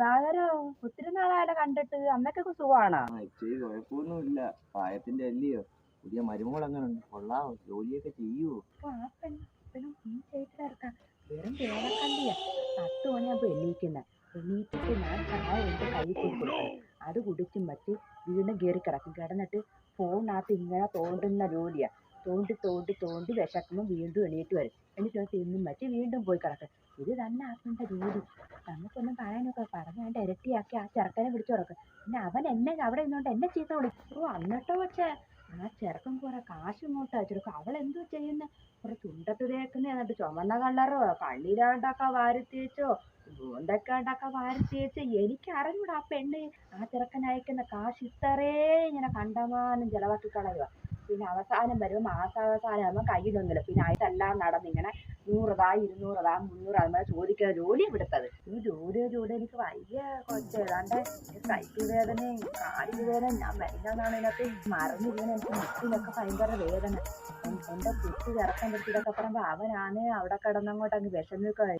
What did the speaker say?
ദിവാകരോ ഒത്തിരി നാളായാലും കണ്ടിട്ട്. അന്നൊക്കെ സുഖമാണോ? ഇച്ചിരി കുഴപ്പമൊന്നുമില്ല. പ്രായത്തിന്റെ അല്ലയോ. പുതിയ മരുമകൾ അങ്ങനെ ഉണ്ട് കൊള്ളാവോ. ജോലിയൊക്കെ ചെയ്യൂ? അപ്പൊ ആ പെണ്ണ് പെണ്ണും ഈ ചേച്ചിയിലെടുക്കാം വെറും പേരക്കണ്ടിയാ പത്ത് മണിയാകുമ്പോ എണീക്കുന്നത് എണീറ്റിട്ട് ഞാൻ ചായ എടുത്ത് കൈ കൊടുക്കും അത് കുടിച്ചും വച്ച് വീണ്ടും കയറി കിടക്കും. കിടന്നിട്ട് ഫോണിനകത്ത് ഇങ്ങനെ തോണ്ടുന്ന ജോലിയാ. തോണ്ടി തോണ്ടി തോണ്ടി വിശക്കുമ്പോൾ വീണ്ടും എണീറ്റ് വരും. എന്നിട്ട് വന്നിട്ട് തിന്നും വച്ച് വീണ്ടും പോയി കിടക്കും. ഇത് തന്നെ ആക്കേണ്ട ജോലി ഇരട്ടിയാക്കി ആ ചെറുക്കനെ പിടിച്ചു കിടക്കും പിന്നെ അവൻ എന്നെ അവിടെ നിന്നോണ്ട് എന്നെ ചീത്ത വിളിക്കും. ഓ എന്നിട്ടോ വച്ചേ ആ ചെറുക്കൻ കുറെ കാശ് ഇങ്ങോട്ട് അയച്ചെടുക്കും. അവൾ എന്തോ ചെയ്യുന്നെ? കുറെ ചുണ്ടത്ത് തേക്കുന്ന എന്നിട്ട് ചുമന്ന കളറോ. കണ്ണീരാണ്ടൊക്കെ വാരി തേച്ചോ? എന്തൊക്കെയാണ്ടൊക്കെ വാരി തേച്ച്? എനിക്ക് അറിഞ്ഞൂടാ ആ പെണ്ണ് ആ ചെറുക്കൻ അയക്കുന്ന കാശ് ഇത്രേ ഇങ്ങനെ കണ്ടമാനം ചെലവാക്കി കളയുക പിന്നെ അവസാനം വരുമ്പോൾ മാസാവസാനം ആകുമ്പോൾ കയ്യിലൊന്നുമില്ല. പിന്നെ ആയിട്ടെല്ലാം നടന്നിങ്ങനെ നൂറതാ ഇരുന്നൂറതാ മുന്നൂറാ അതുമാതിരി ചോദിക്കുന്ന ജോലി ഇവിടുത്തത്. ഈ ജോലിയോ ജോലി എനിക്ക് വലിയ കുറച്ച് ഏതാണ്ട് സൈക്കിൾ വേദനയും കാലിന് വേദന ഞാൻ വരുന്നതാണ് ഇതിനകത്ത് മറന്നു വീണ് എനിക്ക് മുട്ടിലൊക്കെ ഭയങ്കര വേദന. എന്റെ കുട്ടി ഇറക്കാൻ ഇതൊക്കെ പറയുമ്പോ അവനാണ് അവിടെ കിടന്നങ്ങോട്ട് അങ്ങ് വിഷമിക്കുക